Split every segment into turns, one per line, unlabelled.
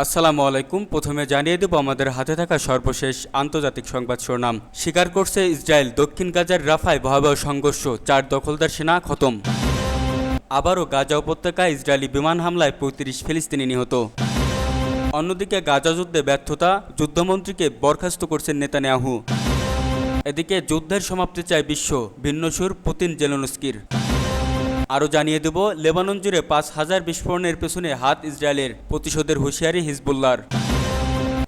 আসসালামু আলাইকুম প্রথমে জানিয়ে দেব আমাদের হাতে থাকা সর্বশেষ আন্তর্জাতিক সংবাদ শিরোনাম স্বীকার করছে ইসরায়েল দক্ষিণ গাজার রাফায় ভয়াবহ সংঘর্ষ চার দখলদার সেনা খতম আবারও গাজা উপত্যকায় ইসরায়েলি বিমান হামলায় পঁয়ত্রিশ ফিলিস্তিনি নিহত অন্যদিকে গাজা যুদ্ধে ব্যর্থতা যুদ্ধমন্ত্রীকে বরখাস্ত করছেন নেতানিয়াহু এদিকে যুদ্ধের সমাপ্তি চায় বিশ্ব ভিন্ন সুর পুতিন জেলনস্কির আরও জানিয়ে দেব লেবানন জুড়ে পাঁচ হাজার বিস্ফোরণের পেছনে হাত ইসরায়েলের প্রতিশোধের হুঁশিয়ারি হিজবুল্লার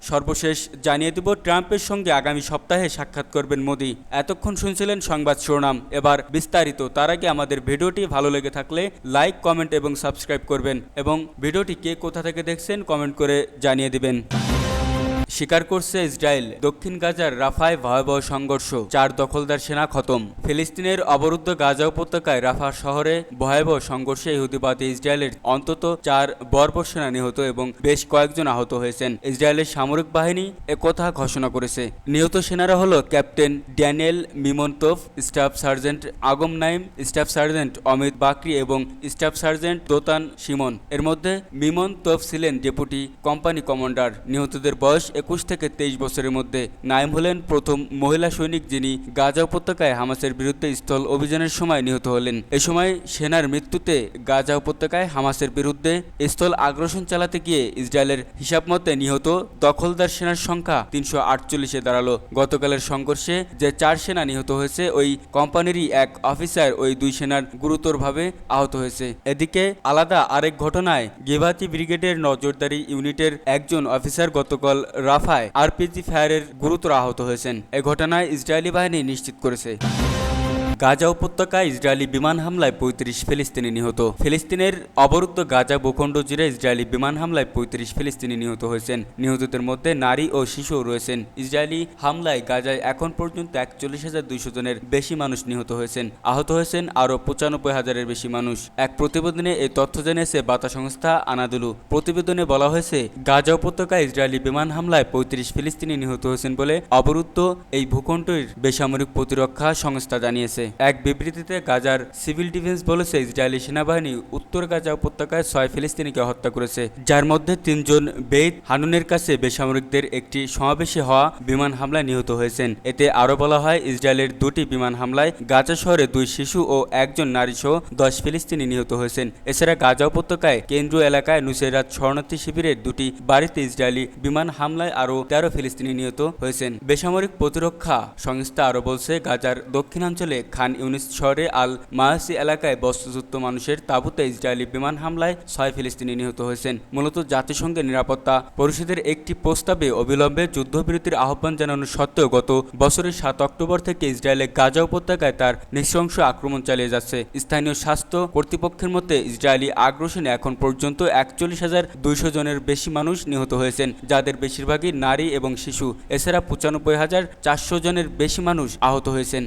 সর্বশেষ জানিয়ে দেব ট্রাম্পের সঙ্গে আগামী সপ্তাহে সাক্ষাৎ করবেন মোদি এতক্ষণ শুনছিলেন সংবাদ শিরোনাম এবার বিস্তারিত তার আগে আমাদের ভিডিওটি ভালো লেগে থাকলে লাইক কমেন্ট এবং সাবস্ক্রাইব করবেন এবং ভিডিওটি কে কোথা থেকে দেখছেন কমেন্ট করে জানিয়ে দেবেন স্বীকার করছে ইসরায়েল দক্ষিণ গাজার রাফায় ভয়াবহ সংঘর্ষ চার দখলদার সেনা খতম ফিলিস্তিনের অবরুদ্ধ গাজা উপত্যকায় রাফা শহরে ভয়াবহ সংঘর্ষে ইহুদিবাদী ইসরায়েলের অন্তত চার বর্বর সেনা নিহত এবং বেশ কয়েকজন আহত হয়েছেন ইসরায়েলের সামরিক বাহিনী একথা ঘোষণা করেছে নিহত সেনারা হল ক্যাপ্টেন ড্যানিয়েল মিমন্তফ staff sergeant Agam Naim staff sergeant Amit বাকরি এবং স্টাফ সার্জেন্ট দোতান সিমন এর মধ্যে মিমন্তফ ছিলেন ডেপুটি কোম্পানি কমান্ডার নিহতদের বয়স একুশ থেকে তেইশ বছরের মধ্যে নাইম হলেন প্রথম মহিলা সৈনিক যিনি গাজা উপত্যকায় হামাসের বিরুদ্ধে স্থল অভিযানের সময় নিহত হলেন এ সময় সেনার মৃত্যুতে গাজা উপত্যকায় হামাসের বিরুদ্ধে স্থল আগ্রাসন চালাতে গিয়ে ইসরায়েলের হিসাব মতে নিহত দখলদার সেনার সংখ্যা তিনশো আটচল্লিশে দাঁড়ালো গতকালের সংঘর্ষে যে চার সেনা নিহত হয়েছে ওই কোম্পানিরই এক অফিসার ওই দুই সেনার গুরুতরভাবে আহত হয়েছে এদিকে আলাদা আরেক ঘটনায় গেভাতি ব্রিগেডের নজরদারি ইউনিটের একজন অফিসার গতকাল রাত রাফায় আরপিজি ফায়ারের গুরুতর আহত হয়েছেন এ ঘটনায় ইসরায়েলি বাহিনী নিশ্চিত করেছে গাজা উপত্যকায় ইসরায়েলি বিমান হামলায় পঁয়ত্রিশ ফিলিস্তিনি নিহত ফিলিস্তিনের অবরুদ্ধ গাজা ভূখণ্ড জুড়ে ইসরায়েলি বিমান হামলায় পঁয়ত্রিশ ফিলিস্তিনি নিহত হয়েছেন নিহতদের মধ্যে নারী ও শিশু রয়েছেন ইসরায়েলি হামলায় গাজায় এখন পর্যন্ত একচল্লিশ হাজার দুইশো জনের বেশি মানুষ নিহত হয়েছেন আহত হয়েছেন আরও পঁচানব্বই হাজারের বেশি মানুষ এক প্রতিবেদনে এই তথ্য জানিয়েছে বার্তা সংস্থা আনাদুলু প্রতিবেদনে বলা হয়েছে গাজা উপত্যকায় ইসরায়েলি বিমান হামলায় পঁয়ত্রিশ ফিলিস্তিনি নিহত হয়েছেন বলে অবরুদ্ধ এই ভূখণ্ডের বেসামরিক প্রতিরক্ষা সংস্থা জানিয়েছে এক বিবৃতিতে গাজার সিভিল ডিফেন্স বলেছে ইসরায়েলি সেনাবাহিনী উত্তর গাজা উপত্যকায় ছয় ফিলিস্তিনিকে হত্যা করেছে যার মধ্যে তিনজন বেদ হানুনের কাছে বেসামরিকদের একটি সমাবেশে হওয়া বিমান হামলায় নিহত হয়েছেন এতে আরও বলা হয় ইসরায়েলের দুটি বিমান হামলায় গাজা শহরে দুই শিশু ও একজন নারীসহ দশ ফিলিস্তিনি নিহত হয়েছেন এছাড়া গাজা উপত্যকায় কেন্দ্রীয় এলাকায় নুসেরাত শরণার্থী শিবিরের দুটি বাড়িতে ইসরায়েলি বিমান হামলায় আরও তেরো ফিলিস্তিনি নিহত হয়েছেন বেসামরিক প্রতিরক্ষা সংস্থা আরও বলছে গাজার দক্ষিণাঞ্চলে খান ইউনিস শহরে আল মাহাসি এলাকায় বস্তুযুক্ত মানুষের তাঁবুতে ইসরায়েলি বিমান হামলায় ছয় ফিলিস্তিনি নিহত হয়েছেন মূলত জাতিসংঘের নিরাপত্তা পরিষদের একটি প্রস্তাবে অবিলম্বে যুদ্ধবিরতির আহ্বান জানানো সত্ত্বেও গত বছরের সাত অক্টোবর থেকে ইসরায়েলের গাজা উপত্যকায় তার নৃশংস আক্রমণ চালিয়ে যাচ্ছে স্থানীয় স্বাস্থ্য কর্তৃপক্ষের মতে ইসরায়েলি আগ্রসনে এখন পর্যন্ত একচল্লিশ হাজার দুইশো জনের বেশি মানুষ নিহত হয়েছেন যাদের বেশিরভাগই নারী এবং শিশু এছাড়া পঁচানব্বই হাজার চারশো জনের বেশি মানুষ আহত হয়েছেন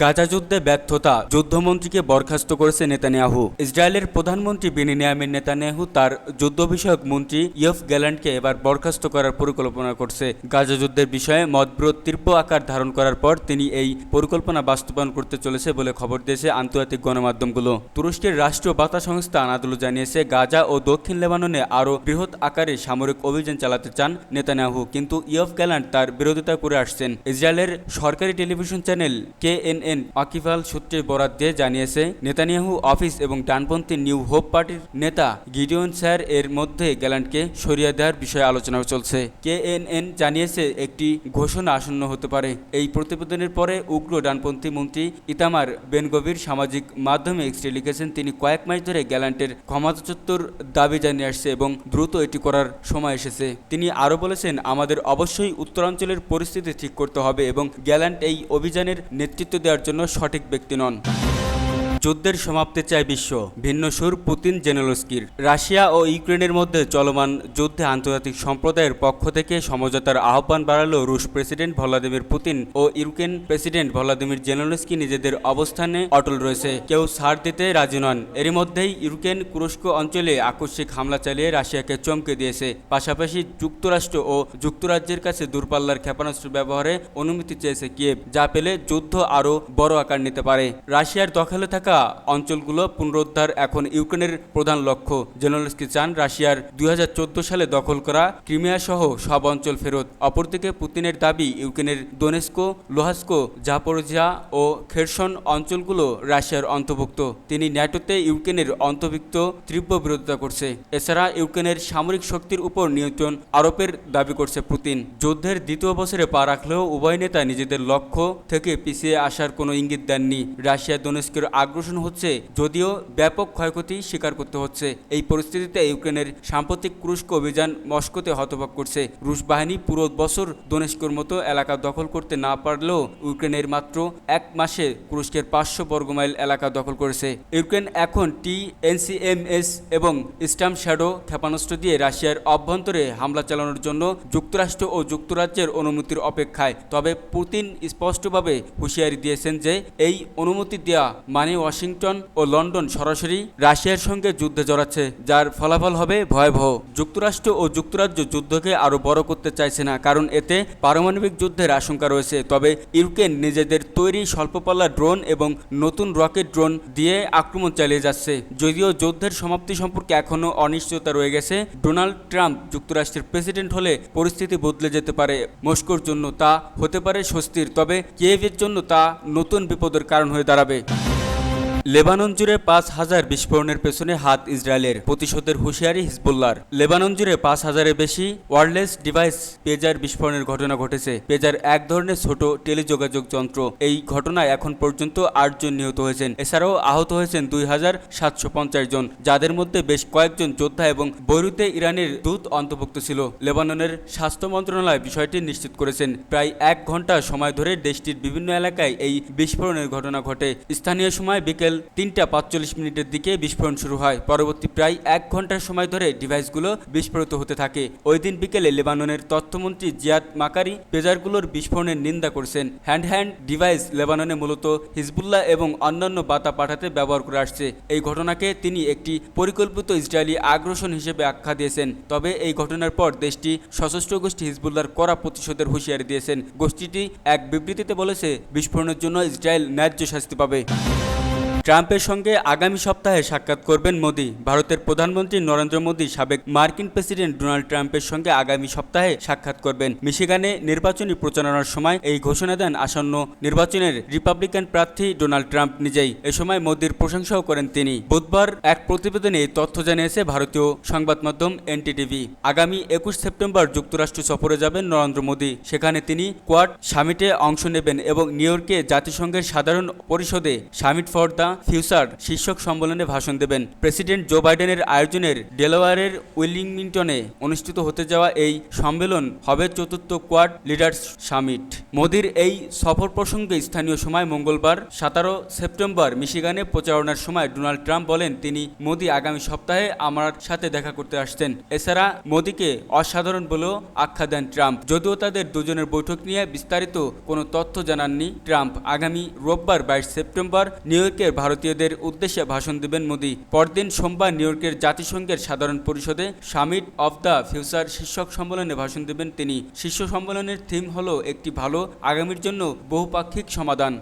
গাজা যুদ্ধে ব্যর্থতা যুদ্ধমন্ত্রীকে বরখাস্ত করেছে নেতানিয়াহু ইসরায়েলের প্রধানমন্ত্রী বিনিয়ামিন নেতানিয়াহু তার যুদ্ধ বিষয়ক মন্ত্রী ইয়ফ গ্যালান্ডকে এবার বরখাস্ত করার পরিকল্পনা করছে গাজা যুদ্ধের বিষয়ে মতবিরোধ তীব্র আকার ধারণ করার পর তিনি এই পরিকল্পনা বাস্তবায়ন করতে চলেছে বলে খবর দিয়েছে আন্তর্জাতিক গণমাধ্যমগুলো তুরস্কের রাষ্ট্রীয় বার্তা সংস্থা আনাদুলো জানিয়েছে গাজা ও দক্ষিণ লেবাননে আরও বৃহৎ আকারে সামরিক অভিযান চালাতে চান নেতানিয়াহু কিন্তু ইয়ফ গ্যালান্ড তার বিরোধিতা করে আসছেন ইসরায়েলের সরকারি television channel K N CNN অকিফাল সূত্রের বরাত দিয়ে জানিয়েছে নেতানিয়াহু অফিস এবং ডানপন্থী নিউ হোপ পার্টির নেতা গিডিয়ন স্যার এর মধ্যে গ্যালান্টকে সরিয়ে দেওয়ার বিষয়ে আলোচনা চলছে কেএনএন জানিয়েছে একটি ঘোষণা আসন্ন হতে পারে এই প্রতিবেদনের পরে উগ্র ডানপন্থী মন্ত্রী ইতামার বেনগভীর সামাজিক মাধ্যমে একটি লিখেছেন তিনি কয়েক মাস ধরে গ্যালান্টের ক্ষমাচত্বর দাবি জানিয়ে আসছে এবং দ্রুত এটি করার সময় এসেছে তিনি আরও বলেছেন আমাদের অবশ্যই উত্তরাঞ্চলের পরিস্থিতি ঠিক করতে হবে এবং গ্যালান্ট এই অভিযানের নেতৃত্ব দেওয়া দেওয়ার জন্য সঠিক ব্যক্তি নন যুদ্ধের সমাপ্তি চায় বিশ্ব ভিন্ন সুর পুতিন জেনেলস্কির রাশিয়া ও ইউক্রেনের মধ্যে চলমান যুদ্ধে আন্তর্জাতিক সম্প্রদায়ের পক্ষ থেকে সমঝোতার আহ্বান বাড়ালো রুশ প্রেসিডেন্ট ভলাদিমির পুতিন ও ইউক্রেন প্রেসিডেন্ট ভলাদিমির জেনেলস্কি নিজেদের অবস্থানে অটল রয়েছে কেউ ছাড় দিতে রাজি নন এরই মধ্যেই ইউক্রেন কুরস্ক অঞ্চলে আকস্মিক হামলা চালিয়ে রাশিয়াকে চমকে দিয়েছে পাশাপাশি যুক্তরাষ্ট্র ও যুক্তরাজ্যের কাছে দূরপাল্লার ক্ষেপণাস্ত্র ব্যবহারে অনুমতি চেয়েছে কিয়েভ যা পেলে যুদ্ধ আরও বড় আকার নিতে পারে রাশিয়ার দখলে থাকা থাকা অঞ্চলগুলো পুনরুদ্ধার এখন ইউক্রেনের প্রধান লক্ষ্য জেনারেলসকি চান রাশিয়ার দুই সালে দখল করা ক্রিমিয়া সহ সব অঞ্চল ফেরত অপরদিকে পুতিনের দাবি ইউক্রেনের দোনেস্কো লোহাস্কো জাপরজিয়া ও খেরসন অঞ্চলগুলো রাশিয়ার অন্তর্ভুক্ত তিনি ন্যাটোতে ইউক্রেনের অন্তর্ভুক্ত তীব্র বিরোধিতা করছে এছাড়া ইউক্রেনের সামরিক শক্তির উপর নিয়ন্ত্রণ আরোপের দাবি করছে পুতিন যুদ্ধের দ্বিতীয় বছরে পা রাখলেও উভয় নেতা নিজেদের লক্ষ্য থেকে পিছিয়ে আসার কোনো ইঙ্গিত দেননি রাশিয়া দোনেস্কের আগ্রহ আগ্রাসন হচ্ছে যদিও ব্যাপক ক্ষয়ক্ষতি স্বীকার করতে হচ্ছে এই পরিস্থিতিতে ইউক্রেনের সাম্প্রতিক তুরস্ক অভিযান মস্কোতে হতবাক করছে রুশ বাহিনী পুরো বছর দনেস্কর মতো এলাকা দখল করতে না পারলেও ইউক্রেনের মাত্র এক মাসে তুরস্কের পাঁচশো বর্গমাইল এলাকা দখল করেছে ইউক্রেন এখন টি এনসিএমএস এবং স্টাম শ্যাডো ক্ষেপণাস্ত্র দিয়ে রাশিয়ার অভ্যন্তরে হামলা চালানোর জন্য যুক্তরাষ্ট্র ও যুক্তরাজ্যের অনুমতির অপেক্ষায় তবে পুতিন স্পষ্টভাবে হুঁশিয়ারি দিয়েছেন যে এই অনুমতি দেওয়া মানে ওয়াশিংটন ও লন্ডন সরাসরি রাশিয়ার সঙ্গে যুদ্ধে জড়াচ্ছে যার ফলাফল হবে ভয়াবহ যুক্তরাষ্ট্র ও যুক্তরাজ্য যুদ্ধকে আরও বড় করতে চাইছে না কারণ এতে পারমাণবিক যুদ্ধের আশঙ্কা রয়েছে তবে ইউক্রেন নিজেদের তৈরি স্বল্পপাল্লা ড্রোন এবং নতুন রকেট ড্রোন দিয়ে আক্রমণ চালিয়ে যাচ্ছে যদিও যুদ্ধের সমাপ্তি সম্পর্কে এখনও অনিশ্চয়তা রয়ে গেছে ডোনাল্ড ট্রাম্প যুক্তরাষ্ট্রের প্রেসিডেন্ট হলে পরিস্থিতি বদলে যেতে পারে মস্কোর জন্য তা হতে পারে স্বস্তির তবে কেভের জন্য তা নতুন বিপদের কারণ হয়ে দাঁড়াবে লেবানন জুড়ে পাঁচ হাজার বিস্ফোরণের পেছনে হাত ইসরায়েলের প্রতিশোধের হুঁশিয়ারি হিজবুল্লার লেবানন জুড়ে পাঁচ হাজারের বেশি ওয়ারলেস ডিভাইস পেজার বিস্ফোরণের ঘটনা ঘটেছে পেজার এক ধরনের ছোট টেলিযোগাযোগ যন্ত্র এই ঘটনায় এখন পর্যন্ত আটজন নিহত হয়েছেন এছাড়াও আহত হয়েছেন দুই হাজার সাতশো পঞ্চাশ জন যাদের মধ্যে বেশ কয়েকজন যোদ্ধা এবং বৈরুতে ইরানের দূত অন্তর্ভুক্ত ছিল লেবাননের স্বাস্থ্য মন্ত্রণালয় বিষয়টি নিশ্চিত করেছেন প্রায় এক ঘন্টা সময় ধরে দেশটির বিভিন্ন এলাকায় এই বিস্ফোরণের ঘটনা ঘটে স্থানীয় সময় বিকেল বিকেল তিনটা পাঁচচল্লিশ মিনিটের দিকে বিস্ফোরণ শুরু হয় পরবর্তী প্রায় এক ঘন্টার সময় ধরে ডিভাইসগুলো বিস্ফোরিত হতে থাকে ওই দিন বিকেলে লেবাননের তথ্যমন্ত্রী জিয়াদ মাকারি পেজারগুলোর বিস্ফোরণের নিন্দা করছেন হ্যান্ড হ্যান্ড ডিভাইস লেবাননে মূলত হিজবুল্লাহ এবং অন্যান্য বাতা পাঠাতে ব্যবহার করে আসছে এই ঘটনাকে তিনি একটি পরিকল্পিত ইসরায়েলি আগ্রাসন হিসেবে আখ্যা দিয়েছেন তবে এই ঘটনার পর দেশটি সশস্ত্র গোষ্ঠী হিজবুল্লার কড়া প্রতিশোধের হুঁশিয়ারি দিয়েছেন গোষ্ঠীটি এক বিবৃতিতে বলেছে বিস্ফোরণের জন্য ইসরায়েল ন্যায্য শাস্তি পাবে ট্রাম্পের সঙ্গে আগামী সপ্তাহে সাক্ষাৎ করবেন মোদী ভারতের প্রধানমন্ত্রী নরেন্দ্র মোদী সাবেক মার্কিন প্রেসিডেন্ট ডোনাল্ড ট্রাম্পের সঙ্গে আগামী সপ্তাহে সাক্ষাৎ করবেন মিশিগানে নির্বাচনী প্রচারণার সময় এই ঘোষণা দেন আসন্ন নির্বাচনের রিপাবলিকান প্রার্থী ডোনাল্ড ট্রাম্প নিজেই এ সময় মোদীর প্রশংসাও করেন তিনি বুধবার এক প্রতিবেদনে এই তথ্য জানিয়েছে ভারতীয় সংবাদ মাধ্যম এনটিটিভি আগামী একুশ সেপ্টেম্বর যুক্তরাষ্ট্র সফরে যাবেন নরেন্দ্র মোদী সেখানে তিনি কোয়াড সামিটে অংশ নেবেন এবং নিউ ইয়র্কে জাতিসংঘের সাধারণ পরিষদে সামিট ফর দ্য ফিউচার শীর্ষক সম্মেলনে ভাষণ দেবেন প্রেসিডেন্ট জো বাইডেনের আয়োজনের ডেলোয়ারের উইলিংমিন্টনে অনুষ্ঠিত হতে যাওয়া এই সম্মেলন হবে চতুর্থ কোয়াড লিডার্স সামিট মোদির এই সফর প্রসঙ্গে স্থানীয় সময় মঙ্গলবার সতেরো সেপ্টেম্বর মিশিগানে প্রচারণার সময় ডোনাল্ড ট্রাম্প বলেন তিনি মোদি আগামী সপ্তাহে আমার সাথে দেখা করতে আসতেন এছাড়া মোদীকে অসাধারণ বলেও আখ্যা দেন ট্রাম্প যদিও তাদের দুজনের বৈঠক নিয়ে বিস্তারিত কোনো তথ্য জানাননি ট্রাম্প আগামী রোববার বাইশ সেপ্টেম্বর নিউ ইয়র্কের ভারতীয়দের উদ্দেশ্যে ভাষণ দেবেন মোদি পরদিন সোমবার নিউ ইয়র্কের জাতিসংঘের সাধারণ পরিষদে সামিট অফ দ্য ফিউচার শীর্ষক সম্মেলনে ভাষণ দেবেন তিনি শীর্ষ সম্মেলনের থিম হল একটি ভালো আগামীর জন্য বহুপাক্ষিক সমাধান